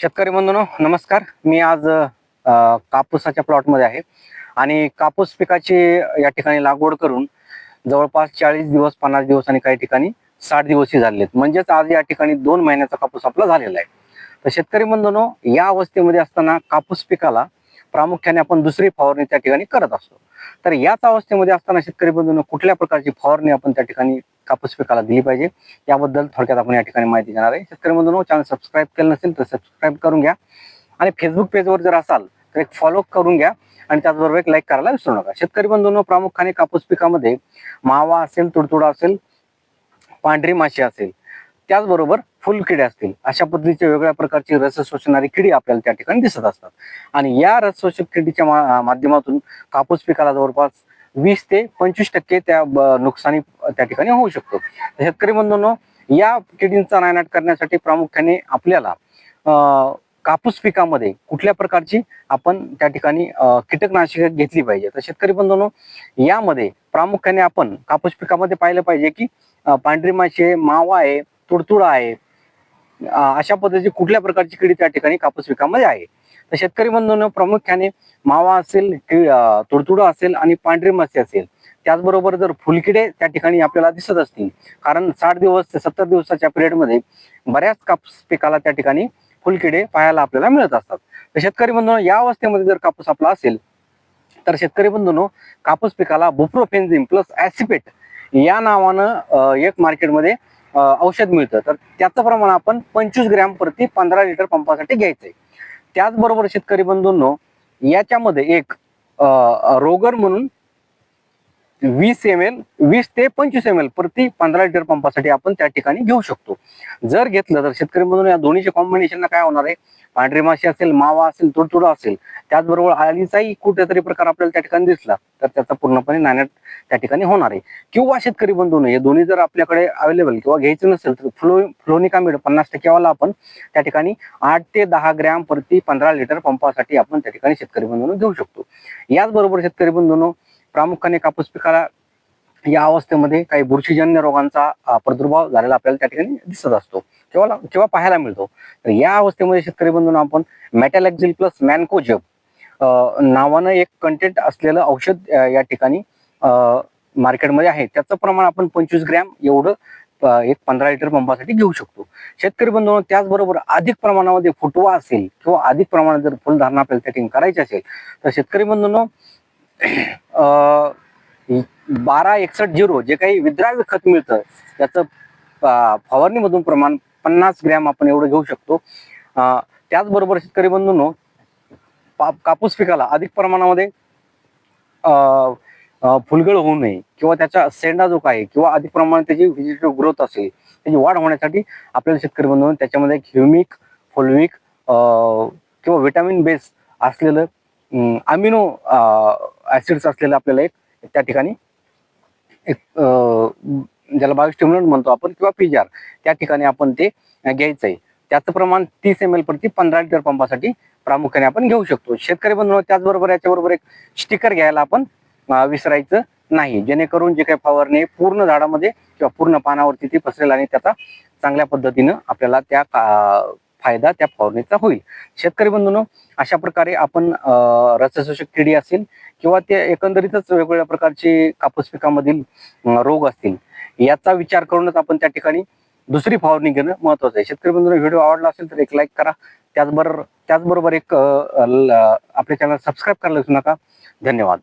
शेतकरी बंधूनो नमस्कार. मी आज कापूसाच्या प्लॉटमध्ये आहे. आणि कापूस पिकाची या ठिकाणी लागवड करून जवळपास चाळीस दिवस पन्नास दिवस आणि काही ठिकाणी साठ दिवसही झालेले आहेत म्हणजेच आज या ठिकाणी दोन महिन्याचा कापूस आपला झालेला आहे. तर शेतकरी बंधूनो या अवस्थेमध्ये असताना कापूस पिकाला प्रामुख्याने आपण दुसरी फवारणी त्या ठिकाणी करत असतो. तर याच अवस्थेमध्ये असताना शेतकरी बंधूंनो कुठल्या प्रकारची फवारणी आपण त्या ठिकाणी कापूस पिकाला दिली पाहिजे? याबद्दल थोडक्यात आपण या ठिकाणी माहिती घेणार आहे. शेतकरी बंधूंनो चॅनल सबस्क्राईब केलं नसेल तर सबस्क्राईब करून घ्या. आणि फेसबुक पेजवर जर असाल तर एक फॉलो करून घ्या. आणि त्याचबरोबर एक लाईक करायला विसरू नका. शेतकरी बंधूंनो प्रामुख्याने कापूस पिकामध्ये मावा असेल तुडतुडा असेल पांढरी माशी असेल त्याचबरोबर फुलकिडे असतील अशा पद्धतीच्या वेगळ्या प्रकारची रस शोषणारी किडी आपल्याला त्या ठिकाणी दिसत असतात. आणि या रस शोषक किडीच्या मा- माध्यमातून कापूस पिकाला जवळपास वीस ते पंचवीस टक्के त्या ब- नुकसानी त्या ठिकाणी होऊ शकतो. शेतकरी बंधूंनो या किडींचा नायनाट करण्यासाठी प्रामुख्याने आपल्याला कापूस पिकामध्ये कुठल्या प्रकारची आपण त्या ठिकाणी कीटकनाशके घेतली पाहिजे? तर शेतकरी बंधूंनो यामध्ये प्रामुख्याने आपण कापूस पिकामध्ये पाहिलं पाहिजे की पांढरी माशी आहे मावा आहे तुडतुडा आहे अशा पद्धतीची कुठल्या प्रकारची किडी त्या ठिकाणी कापूस पिकामध्ये आहे? तर शेतकरी बंधूंनो प्रामुख्याने मावा असेल कि- तुडतुडा असेल आणि पांढरी मासे असेल त्याचबरोबर जर फुलकिडे त्या ठिकाणी आपल्याला दिसत असतील कारण साठ दिवस ते सत्तर दिवसाच्या पिरियडमध्ये बऱ्याच कापूस पिकाला त्या ठिकाणी फुलकिडे पाहायला आपल्याला मिळत असतात. तर शेतकरी बंधूंनो या अवस्थेमध्ये जर कापूस आपला असेल तर शेतकरी बंधूंनो कापूस पिकाला बुप्रोफेन्झिम प्लस ऍसिपेट या नावानं एक मार्केटमध्ये औषध मिळतं. तर त्याचं प्रमाण आपण पंचवीस ग्रॅम प्रति पंधरा लिटर पंपासाठी घ्यायचंय. त्याचबरोबर शेतकरी बंधूंनो याच्यामध्ये एक रोगर म्हणून वीस एम एल वीस ते पंचवीस एम एल प्रति पंधरा लिटर पंपासाठी आपण त्या ठिकाणी घेऊ शकतो. जर घेतलं तर शेतकरी म्हणून या दोन्हीच्या कॉम्बिनेशनला काय होणार आहे? पांढरी माशी असेल मावा असेल तुडतुडा असेल त्याचबरोबर आळीचाही कुठेतरी प्रकार आपल्याला त्या ठिकाणी दिसला तर त्याचा पूर्णपणे नाण्यात त्या ठिकाणी होणार आहे. किंवा शेतकरी बंधून हे दोन्ही जर आपल्याकडे अवेलेबल किंवा घ्यायचं नसेल तर फ्लो फ्लोनिका मिळ पन्नास टक्केवाला आपण त्या ठिकाणी आठ ते दहा ग्रॅम प्रति पंधरा लिटर पंपासाठी आपण त्या ठिकाणी शेतकरी बंधून घेऊ शकतो. याचबरोबर शेतकरी बंधूंनो प्रामुख्याने कापूस पिकाला या अवस्थेमध्ये काही बुरशीजन्य रोगांचा प्रादुर्भाव झालेला आपल्याला त्या ठिकाणी दिसत असतो. किंवा किंवा पाहायला मिळतो. तर या अवस्थेमध्ये शेतकरी बंधून आपण मॅटॅलॅक्झिल प्लस मॅनकोजब नावानं एक कंटेंट असलेलं औषध या ठिकाणी मार्केटमध्ये आहे. त्याचं प्रमाण आपण पंचवीस ग्रॅम एवढं एक पंधरा लिटर पंपासाठी घेऊ शकतो. शेतकरी बंधू त्याचबरोबर अधिक प्रमाणामध्ये फुटवा असेल किंवा अधिक प्रमाणात जर फुलधारणा आपल्याला त्या ठिकाणी करायची असेल तर शेतकरी बंधूंनो बारा एकसष्ट झिरो जे काही विद्राव्य खत मिळतं त्याचं फवारणीमधून प्रमाण पन्नास ग्रॅम आपण एवढं घेऊ शकतो. त्याचबरोबर शेतकरी बंधूंनो कापूस पिकाला अधिक प्रमाणामध्ये फुलगळ होऊ नये किंवा त्याचा सेंडा जो काय किंवा अधिक प्रमाणात त्याची व्हेजिटेटिव्ह ग्रोथ असेल त्याची वाढ होण्यासाठी आपल्याला शेतकरी बंधून त्याच्यामध्ये एक ह्युमिक फुलविक किंवा व्हिटॅमिन बेस असलेलं अमिनो ऍसिड्स असलेलं आपल्याला एक त्या ठिकाणी एक ज्याला बायोस्टिम्युलंट म्हणतो आपण किंवा पिजार त्या ठिकाणी आपण ते घ्यायचं आहे त्याचं प्रमाण तीस एम एल प्रति पंधरा लिटर पंपासाठी प्रामुख्याने आपण घेऊ शकतो. शेतकरी बंधू त्याचबरोबर याच्याबरोबर एक स्टिकर घ्यायला आपण विसरायचं नाही. जेणेकरून जे काही फवारणी पूर्ण झाडामध्ये किंवा पूर्ण पानावरती ती पसरेल आणि त्याचा चांगल्या पद्धतीनं आपल्याला त्या का- फायदा त्या फवारणीचा होईल. शेतकरी बंधूंनो अशा प्रकारे आपण रसशोषक किडी असेल किंवा ते एकंदरीतच वेगवेगळ्या प्रकारचे कापूस पिकामधील रोग असतील याचा विचार करूनच आपण त्या ठिकाणी दुसरी फवारणी घेणं महत्वाचं आहे. शेतकरी बंधूंनो व्हिडिओ आवडला असेल तर एक लाईक करा. त्याचबरोबर त्याचबरोबर एक आपल्या चॅनल सबस्क्राईब करायला विसरू नका. धन्यवाद.